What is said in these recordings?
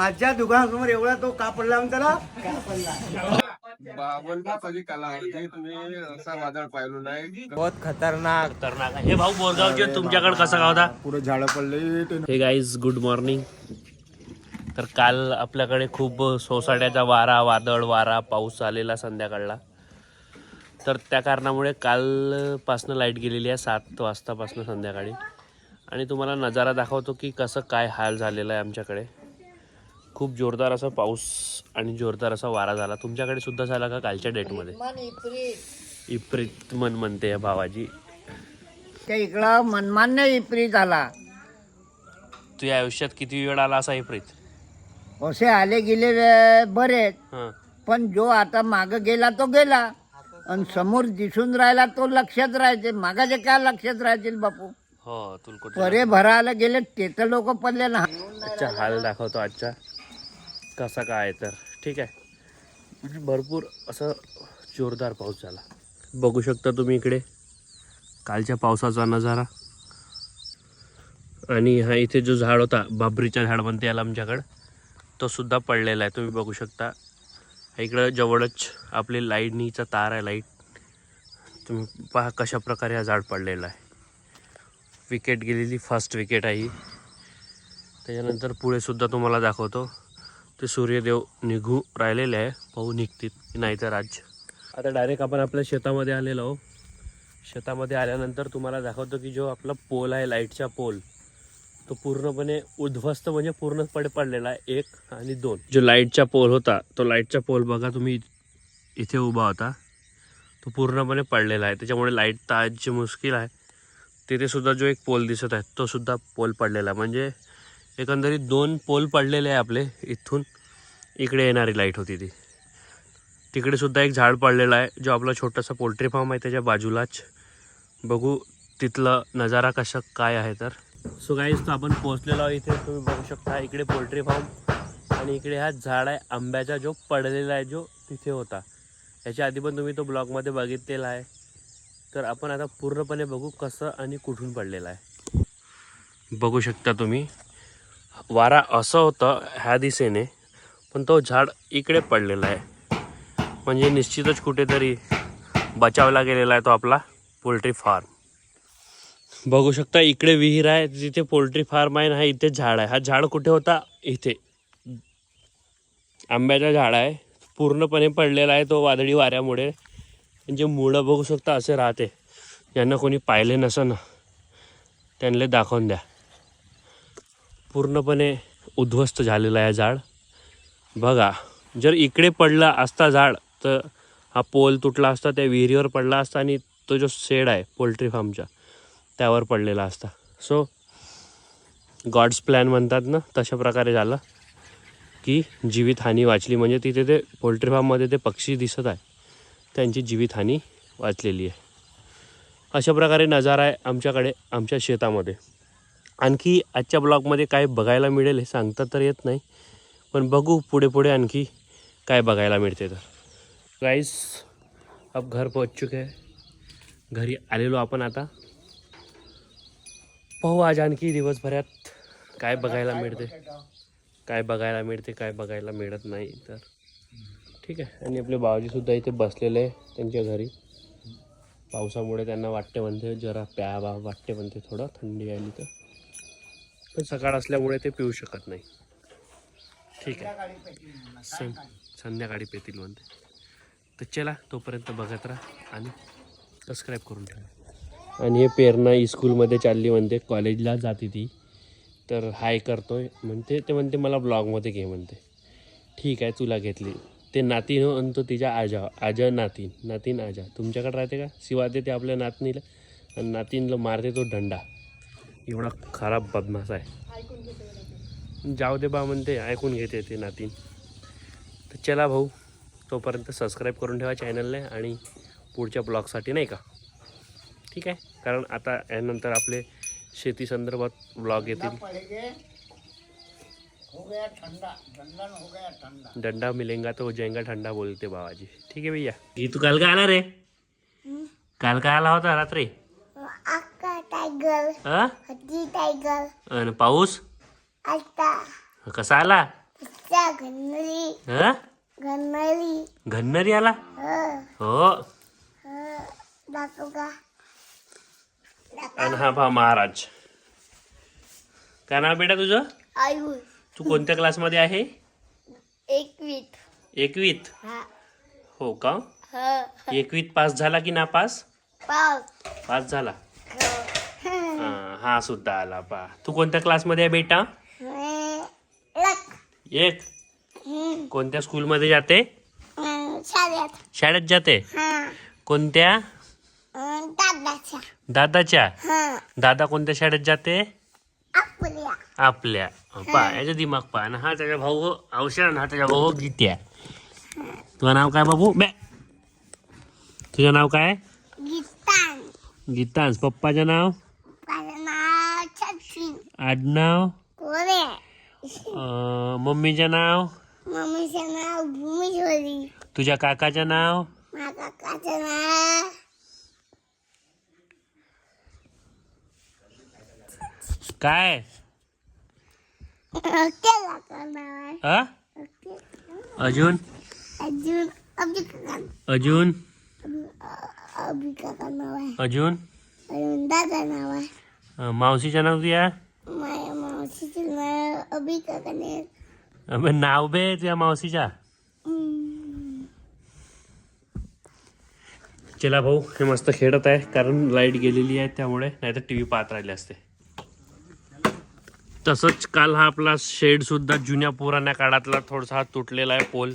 माझ्या दुकानासमोर एवढा तो का पडला म्हणता ना बावनची कला होती तुम्ही असा वादळ पाहिलो नाही. बहुत खतरनाक. खतरनाक आहे. हे भाऊ बोरगावचे तुमच्याकडे कसा गाव होता? पुढे झाडं पडले. हे गाईज गुड मॉर्निंग तर काल आपल्याकडे खूप सोसाट्याचा वारा वादळ वारा पाऊस आलेला संध्याकाळला. तर त्या कारणामुळे कालपासनं लाइट गेलेली आहे सात वाजतापासनं संध्याकाळी. आणि तुम्हाला नजारा दाखवतो की कसं काय हाल झालेला आहे आमच्याकडे. खूप जोरदार असा पाऊस आणि जोरदार असा वारा झाला. तुमच्याकडे सुद्धा झाला का कालच्या डेटमध्ये इप्रित. मन म्हणते या भावाजी. त्या इकडं मनमान्य इप्री झाला तुझ्या आयुष्यात किती वेळ आला असा इप्रित? असे आले गेले बरे. हां. पण जो आता माग गेला तो गेला. आणि समोर दिसून राहिला तो लक्षात राहायचे मागाचे काय लक्षात राहतील बापू? हो तुला भरायला गेले ते तर लोक पडले ना. आजचा हाल दाखवतो आजचा. कसा काय आहे तर? ठीक आहे. म्हणजे भरपूर असं जोरदार पाऊस झाला. बघू शकता तुम्ही इकडे. कालच्या पावसाचा नजारा. आणि हा इथे जो झाड होता बाबरीचा झाड म्हणते याला आमच्याकडं तो सुद्धा पडलेला आहे. तुम्ही बघू शकता. इकडं जवळच आपली लाईटनीचा तार आहे लाइट. तुम्ही पहा कशा प्रकारे हा झाड पडलेला आहे. विकेट गेलेली फर्स्ट विकेट आहे त्याच्यानंतर पुढे सुद्धा तुम्हाला दाखवतो. ते सूर्यदेव निघू राहिलेले आहे. पाहू निघतील की नाही तर आज आता डायरेक्ट आपण आपल्या शेतामध्ये आलेलो आहो शेतामध्ये आल्यानंतर तुम्हाला दाखवतो की जो आपला पोल आहे लाईटचा पोल तो पूर्णपणे उद्ध्वस्त म्हणजे पूर्णपणे पडलेला आहे. एक आणि दोन. जो लाईटचा पोल होता तो लाईटचा पोल बघा तुम्ही इथे उभा होता. तो पूर्णपणे पडलेला आहे. त्याच्यामुळे लाइट ताजची मुश्किल आहे तिथेसुद्धा जो एक पोल दिसत आहे तोसुद्धा पोल पडलेला आहे. म्हणजे एकंदरीत दोन पोल पडलेले आहे आपले इथून. इकडे येणारी लाइट होती ती. तिकडे सुद्धा एक झाड पडलेलं आहे जो आपला छोटासा पोल्ट्री फार्म आहे त्याच्या बाजूलाच. बघू तिथलं नजारा कशा काय आहे तर. सो गाईज तो आपण पोहोचलेलो आहे इथे. तुम्ही बघू शकता इकडे पोल्ट्री फार्म आणि इकडे हा झाड आहे आंब्याचा जो पडलेला आहे जो तिथे होता. याच्या आधी पण तुम्ही तो ब्लॉगमध्ये बघितलेला आहे. तर आपण आता पूर्णपणे बघू कसं आणि कुठून पडलेलं आहे. बघू शकता तुम्ही. वारा असं होतं ह्या दिशेने पण तो झाड इकडे पडलेला आहे. म्हणजे निश्चितच कुठेतरी बचावला गेलेला आहे तो आपला पोल्ट्री फार्म. बघू शकता इकडे विहीर आहे जिथे पोल्ट्री फार्म आहे ना हा इथे झाड आहे. हा झाड कुठे होता? इथे. आंब्याचा झाड आहे. पूर्णपणे पडलेला आहे तो वादळी वाऱ्यामुळे. म्हणजे मुळं बघू शकता असे राहते. ज्यांना कोणी पाहिले नसं ना. त्यांना दाखवून द्या. पूर्णपणे उद्ध्वस्त झालेलं आहे झाड. बघा जर इकडे पडला असता झाड तर हा पोल तुटला असता त्या विहिरीवर पडला असता आणि तो जो शेड आहे पोल्ट्री फार्मचा त्यावर पडलेला असता. सो गॉड्स प्लॅन म्हणतात ना तशा प्रकारे झालं की जीवितहानी वाचली. म्हणजे तिथे ते पोल्ट्री फार्ममध्ये ते पक्षी दिसत आहे. त्यांची जीवितहानी वाचलेली आहे. अशा प्रकारे नजारा आहे आमच्याकडे आमच्या शेतामध्ये. आणखी आजच्या ब्लॉगमध्ये काय बघायला मिळेल हे सांगता तर येत नाही पण बघू पुढे पुढे आणखी काय बघायला मिळते तर. गाईस अब घर पोहोच चुके आहे घरी आलेलो आपण आता. पाहू आज आणखी दिवसभरात काय बघायला मिळते. काय बघायला मिळते काय बघायला मिळत नाही तर. ठीक आहे. आणि आपले बाबाजीसुद्धा इथे बसलेले आहे त्यांच्या घरी. पावसामुळे त्यांना वाटते म्हणते जरा प्याबा वाटते म्हणते थोडं थंडी आली तर. पण सकाळ असल्यामुळे ते पिऊ शकत नाही. ठीक आहे. सं संध्याकाळी पेतील म्हणते. तर चला तोपर्यंत बघत राहा आणि सबस्क्राईब करून ठेवा. आणि हे पेरणा स्कूलमध्ये चालली म्हणते कॉलेजला जाते ती. तर हाय करतो आहे म्हणते ते म्हणते मला ब्लॉगमध्ये घे म्हणते. ठीक आहे तुला घेतली. ते नातीन हो आणि तो तिच्या आजा आजा नातीन. नातीन आजा. तुमच्याकडे राहते का? शिवा देते आपल्या नातनीला. आणि नातीनला मारते तो दंडा एवढा खराब बदमाश आहे. जाऊ दे बा म्हणते ऐकून घेते ते नातीन. तर चला भाऊ तोपर्यंत सबस्क्राईब करून ठेवा चॅनलने आणि पुढच्या ब्लॉगसाठी नाही का? ठीक आहे? कारण आता यानंतर आपले शेती संदर्भात ब्लॉग येतील. हो गया ठंडा दंडन हो गया ठंडा डंडा मिलेंगा तो हो जाएगा ठंडा बोलते बाबाजी. ठीक आहे भैया? ही तू काल का आला रे? काल का आला होता रात्री? टायगर हा? हत्ती टायगर अन पाऊस? आता. कसा आला? घन्नरी हा? घन्नरी घन्नरी आला? हं, हो. हं. दाखव का? आणि हा पहा महाराज. काय नाव बेटा तुझं? आयु तू कोणत्या क्लासमध्ये आहे? एकवीत. एकवीत? हा. हो का? ह. एकवीत पास झाला की ना पास. पाच पास झाला. हं. हा, हा सुद्धा आला पा. तू कोणत्या क्लासमध्ये आहे बेटा? एक. कोणत्या स्कूलमध्ये जाते. शाळेत. जाते? कोणत्या. दादाच्या. दादा कोणत्या शाळेत जाते? आपल्या. पा याचा दिमाग पा. आणि हा त्याचा भाऊ हो औषध आणि हा त्याचा भाऊ हो गीत्या. तुझं नाव काय बाबू? बे. तुझं नाव काय? गीतांश. पप्पाचं नाव? आडनाव? कोरे. अं, मम्मीचं नाव? मम्मीचं नाव भूमेश्वरी तुझ्या काकाचं नाव? माझ्या काकाचं नाव? काय? केला का नाव आहे? अ? अजून? अजून काका अजून? अभि काका नाव आहे. अजून? अजून दादा नाव आहे. अं, मावशीचं नाव तुझ्या? नाव अभि अबे, नाव बे तुझ्या मावशीच्या. चला भाऊ हे मस्त खेळत आहे कारण लाइट गेलेली आहे त्यामुळे नाहीतर टी व्ही पाहत राहिले असते. तसंच काल हा आपला शेड सुद्धा जुन्या पुराण्या काळातला थोडासा हा तुटलेला आहे पोल.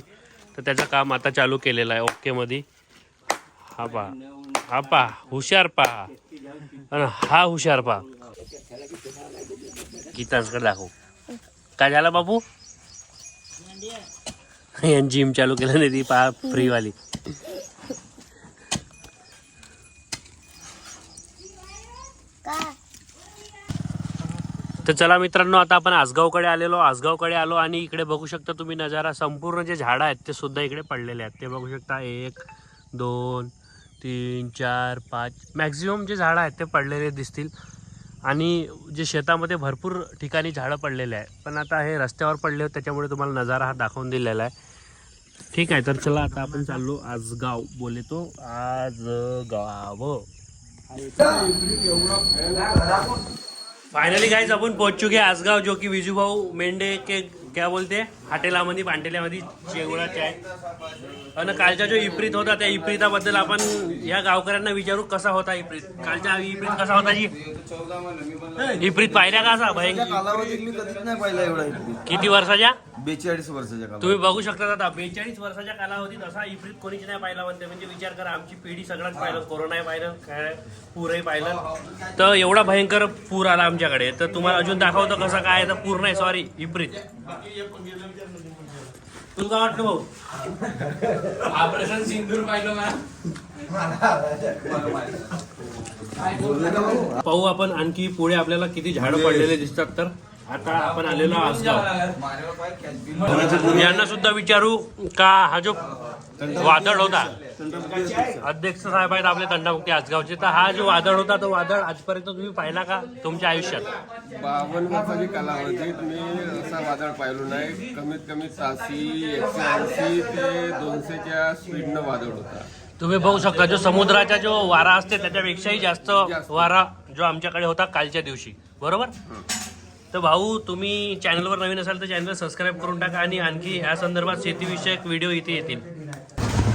तर त्याचं काम आता चालू केलेलं आहे ओके मध्ये हा पा हा पा हुशार पहा हा हुशार पहा गीतांकडे दाखव. काय झालं बाबू यांनी जिम चालू केलं नाही ती पहा फ्रीवाली तर चला मित्रांनो आता आपण आसगावकडे आलेलो आसगावकडे आलो आणि इकडे बघू शकता तुम्ही नजारा. संपूर्ण जे झाडं आहेत ते सुद्धा इकडे पडलेले आहेत. ते बघू शकता एक दोन तीन चार पाच. मॅक्झिमम जे झाडं आहेत ते पडलेले दिसतील. आणि जे शेतामध्ये भरपूर ठिकाणी झाडं पडलेले आहे पण आता हे रस्त्यावर पडले होते त्याच्यामुळे तुम्हाला नजारा हा दाखवून दिलेला आहे. ठीक आहे तर चला आता आपण चाललो आजगाव. बोलतो आज गाव फायनली गाइस अपन पहुंच चुके हैं जो कि विजू भाऊ मेंढे के क्या बोलते पाटेलामध्ये पांटेल्यामध्ये चेगुळा चाय. आणि कालचा जो इप्रीत होता त्या इप्रीताबद्दल आपण या गावकऱ्यांना विचारू कसा होता इप्रीत? कालचा इप्रीत कसा होता जी? इप्रीत पाहिल्या का असा? भयंकर कालावधीत मी कधीच नाही पाहिला एवढा इकडे किती वर्षाच्या? बेचाळीस वर्षाच्या कालावधीत. तुम्ही बघू शकता आता बेचाळीस वर्षाच्या कालावधीत असा इप्रीत कोणीच नाही पाहिला म्हणते. म्हणजे विचार करा आमची पिढी सगळंच पाहिलं कोरोनाही पाहिलं काय पूरही पाहिलं. तर एवढा भयंकर पूर आला आमच्याकडे. तर तुम्हाला अजून दाखवतो कसं काय तर पूर नाही सॉरी इप्रीत तुला काय वाटलं भाऊ? ऑपरेशन सिंदूर पाहिलं ना पाहू आपण आणखी पुढे आपल्याला किती झाडं पडलेले दिसतात तर. आता आपण आलेलो आसगाव. यांना सुद्धा विचारू का हा जो वादळ होता? अध्यक्ष साहेब आहेत आपले तंडामुक्ती आसगावचे. तर हा जो वादळ होता तो वादळ आजपर्यंत तुम्ही पाहिला का तुमच्या आयुष्यात? बावन्न वर्षाची कालावधीत मी असा वादळ पाहिलो नाही. कमीत कमी तासी एकशे ऐंशी ते दोनशेच्या स्पीडनं वादळ होता. तुम्ही बघू शकता जो समुद्राचा जो वारा असते त्याच्यापेक्षाही जास्त वारा जो आमच्याकडे होता कालच्या दिवशी. बरोबर? तर भाऊ तुम्ही चॅनलवर नवीन असाल तर चॅनल सबस्क्राईब करून टाका आणि आणखी ह्या संदर्भात शेतीविषयक व्हिडिओ इथे येतील.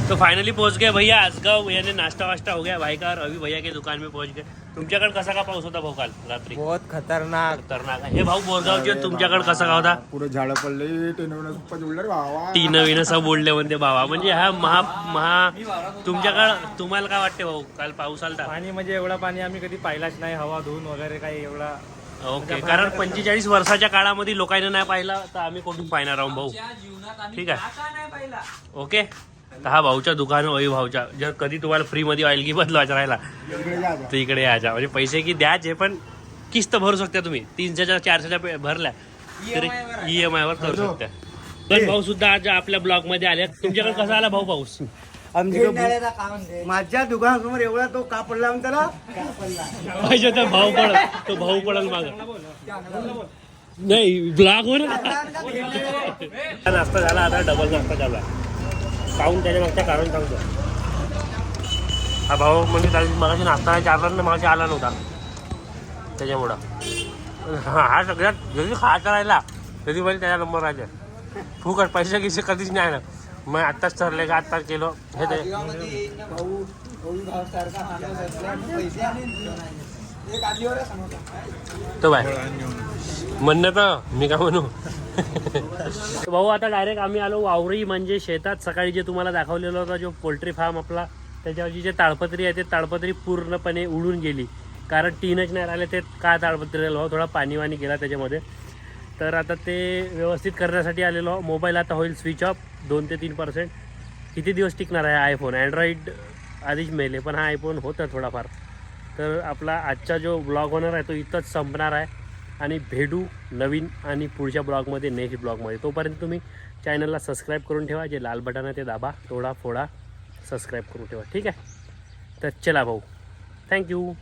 तो फाइनली पहुंच गए भैया. आसगाव यानी नाश्ता वाश्ता हो गया. भाई का और अभी भैया के दुकान में पहुंच गए. तुमच्याकडे कसा का पाऊस होता भाऊ काल रात्री? बहुत खतरनाक. खतरनाक. हे भाऊ बोरगावचे तुमच्याकडे कसा का होता? पुढे झाडं पडले भावा. ती नवीन असं बोलले म्हणते बाबा म्हणजे हा महा महा तुमच्याकडं तुम्हाला काय वाटते भाऊ? काल पाऊस आलता. पाणी म्हणजे एवढा पाणी आम्ही कधी पाहिलाच नाही. हवा धुवून वगैरे काही एवढा ओके कारण पंचेचाळीस वर्षाच्या काळामध्ये लोकांना नाही पाहिला तर आम्ही कुठून पाहणार आहोत भाऊ? ठीक आहे. ओके? तर हा भाऊच्या दुकान वही भाऊच्या. जर कधी तुम्हाला फ्रीमध्ये ऑइल की बदलवायचा राहिला तर इकडे यायचा म्हणजे पैसे की द्यायचे पण किस्त भरू शकता तुम्ही. तीनशेच्या चारशेच्या भरल्या. तरी ई एम आयवर करू शकता. पण भाऊ सुद्धा आज आपल्या ब्लॉगमध्ये आले. तुमच्याकडे कसा आला भाऊ पाऊस? माझ्या दुकानासमोर एवढा तो का पडला त्याला पाहिजे तर भाऊ पडल. तो भाऊ पडल माग. नाही ब्लॉग वर नाश्ता झाला आता डबल नाश्ता चालू आहे. खाऊन त्याच्या मागच्या कारण सांगतो. हा भाऊ म्हणजे त्याला मगाशी नाश्ता ना मगाशी आला नव्हता. त्याच्यामुळं. हा हा सगळ्यात जरी खायचा राहिला तरी पण त्याचा नंबर राहायचा फुकट पैसे गिसे कधीच नाही ना मग आत्ताच ठरले का आत्ताच केलो? हे ते. तो बाय. म्हणणं तर मी का म्हणू? भाऊ आता डायरेक्ट आम्ही आलो वावरी म्हणजे शेतात. सकाळी जे तुम्हाला दाखवलेला होता जो पोल्ट्री फार्म आपला त्याच्यावरची जे ताडपत्री आहे ते ताडपत्री पूर्णपणे उडून गेली. कारण टीनच नाही राहिले ते का ताडपत्री राहिलं? भाऊ थोडा पाणी वाणी गेला त्याच्यामध्ये. तर आता ते व्यवस्थित करण्यासाठी आलेलो. मोबाईल आता होईल स्विच ऑफ दोन ते तीन पर्सेंट किती दिवस टिकणार आहे आयफोन अँड्रॉईड आधीच मेले पण हा आयफोन होता थोडाफार. तर आपला आजचा जो ब्लॉग होणार आहे तो इथंच संपणार आहे. आणि भेटू नवीन आणि पुढच्या ब्लॉगमध्ये नेक्स्ट ब्लॉगमध्ये तोपर्यंत तुम्ही चॅनलला सबस्क्राईब करून ठेवा जे लाल बटन आहे ते दाबा तोडा फोडा सबस्क्राईब करून ठेवा. ठीक आहे? तर चला भाऊ. थँक्यू